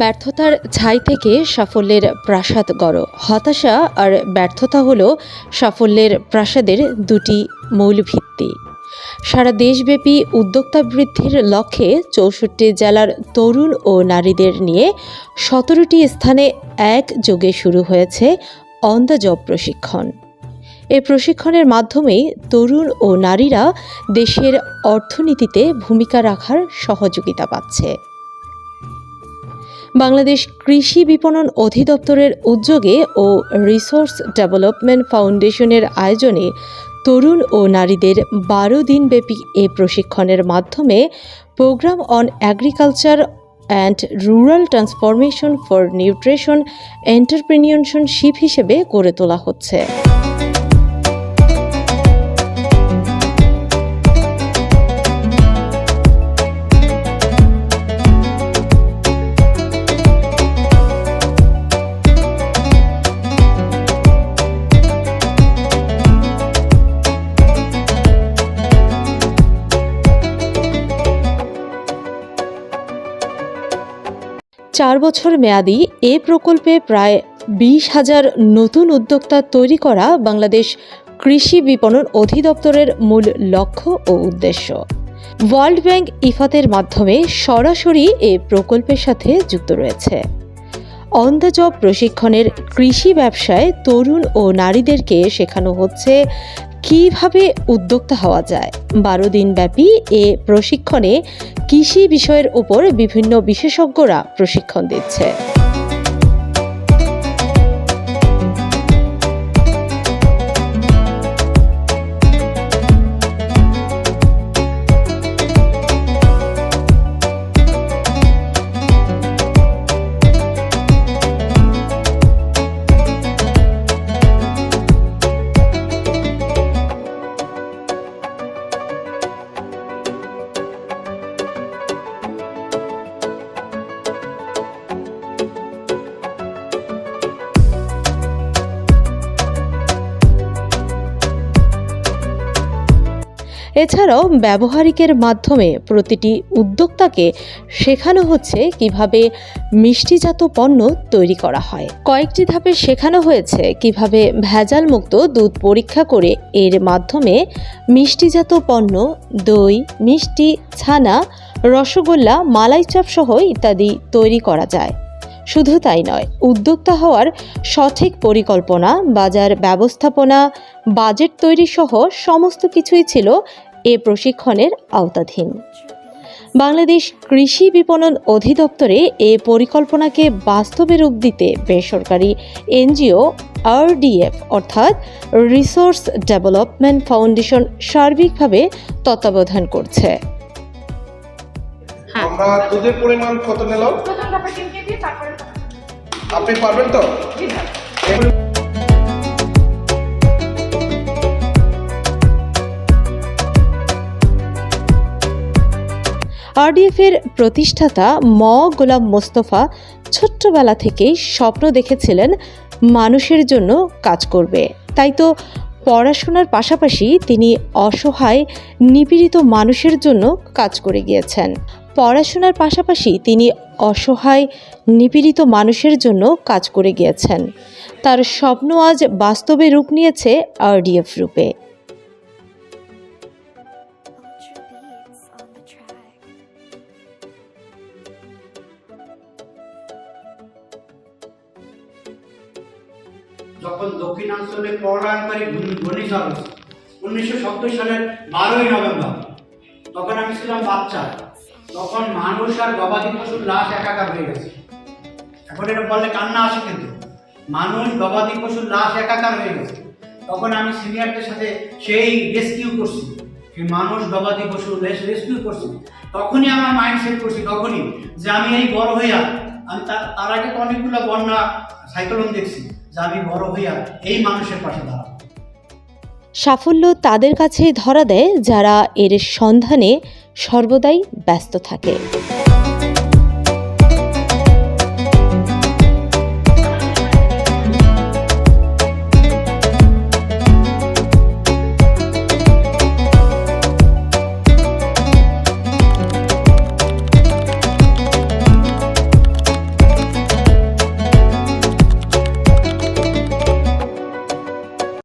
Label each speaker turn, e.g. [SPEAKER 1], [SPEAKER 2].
[SPEAKER 1] ব্যর্থতার ছাই থেকে সাফল্যের প্রাসাদ গড়। হতাশা আর ব্যর্থতা হলো সাফল্যের প্রাসাদের দুটি মূল ভিত্তি। সারা দেশব্যাপী উদ্যোক্তা বৃদ্ধির লক্ষ্যে চৌষট্টি জেলার তরুণ ও নারীদের নিয়ে সতেরোটি স্থানে একযোগে শুরু হয়েছে অন দ্য জব প্রশিক্ষণ। এই প্রশিক্ষণের মাধ্যমে তরুণ ও নারীরা দেশের অর্থনীতিতে ভূমিকা রাখার সহযোগিতা পাচ্ছে। বাংলাদেশ কৃষি বিপণন অধিদপ্তরের উদ্যোগে ও রিসোর্স ডেভেলপমেন্ট ফাউন্ডেশনের আয়োজনে তরুণ ও নারীদের বারো দিনব্যাপী এ প্রশিক্ষণের মাধ্যমে programme on agriculture and rural transformation for nutrition entrepreneurship হিসেবে গড়ে তোলা হচ্ছে। চার বছর মেয়াদী এ প্রকল্পে প্রায় বিশ হাজার নতুন উদ্যোক্তা তৈরি করা বাংলাদেশ কৃষি বিপণন অধিদপ্তরের মূল লক্ষ্য ও উদ্দেশ্য। ওয়ার্ল্ড ব্যাংক ইফাতের মাধ্যমে সরাসরি এ প্রকল্পের সাথে যুক্ত রয়েছে। অন দ্য জব প্রশিক্ষণের কৃষি ব্যবসায় তরুণ ও নারীদেরকে শেখানো হচ্ছে কীভাবে উদ্যোক্তা হওয়া যায়? বারো দিন ব্যাপী এ প্রশিক্ষণে কৃষি বিষয়ের উপর বিভিন্ন বিশেষজ্ঞরা প্রশিক্ষণ দিচ্ছে। এছাড়াও ব্যবহারিকের মাধ্যমে প্রতিটি উদ্যোক্তাকে শেখানো হচ্ছে কীভাবে মিষ্টিজাত পণ্য তৈরি করা হয়। কয়েকটি ধাপে শেখানো হয়েছে কীভাবে ভেজাল মুক্ত দুধ পরীক্ষা করে এর মাধ্যমে মিষ্টিজাত পণ্য, দই, মিষ্টি, ছানা, রসগোল্লা মালাই চাপ সহ ইত্যাদি তৈরি করা যায়। শুধু তাই নয়, উদ্যোক্তা হওয়ার সঠিক পরিকল্পনা, বাজার ব্যবস্থাপনা, বাজেট তৈরি সহ সমস্ত কিছুই ছিল এ প্রশিক্ষণের আওতাধীন। বাংলাদেশ কৃষি বিপণন অধিদপ্তরে এ পরিকল্পনাকে বাস্তবে রূপ দিতে বেসরকারি এনজিও আরডিএফ অর্থাৎ রিসোর্স ডেভেলপমেন্ট ফাউন্ডেশন সার্বিকভাবে তত্ত্বাবধান করছে।
[SPEAKER 2] আমরা দুধের পরিমাণ কত নিলাম? আপনি পারবেন তো?
[SPEAKER 1] আরডিএফের প্রতিষ্ঠাতা ম. গোলাম মোস্তফা ছোট্টবেলা থেকেই স্বপ্ন দেখেছিলেন মানুষের জন্য কাজ করবে। তাই তো পড়াশোনার পাশাপাশি তিনি অসহায় নিপীড়িত মানুষের জন্য কাজ করে গিয়েছেন। পড়াশোনার পাশাপাশি তিনি অসহায়, নিপীড়িত মানুষের জন্য কাজ করে গিয়েছেন তার স্বপ্ন আজ বাস্তবে রূপ নিয়েছে আরডিএফ রূপে.
[SPEAKER 3] যখন দক্ষিণাঞ্চলে ঘূর্ণিঝড় উনিশশো সত্তর সালের বারোই নভেম্বর, তখন আমি ছিলাম বাচ্চা তখন মানুষ আর গবাদি পশুর লাশ একাকার হয়ে গেছে। এখন এটা বললে কান্না আসে কিন্তু। মানুষ, গবাদি পশুর লাশ একাকার হয়ে গেছে। তখন আমি সিনিয়রদের সাথে সেই রেস্কিউ করছি। সেই মানুষ, গবাদি পশু রেস্কিউ করছি। তখনই আমার মাইন্ড সেট করছি, তখনই যে আমি এই বড় হইয়া আমি তার আগে তো অনেকগুলো বন্যা সাইক্লোন দেখছি, যে আমি বড় হইয়া এই মানুষের পাশে দাঁড়াবো।
[SPEAKER 1] সাফল্য তাদের কাছেই ধরা দেয় যারা এর সন্ধানে সর্বদাই ব্যস্ত থাকে।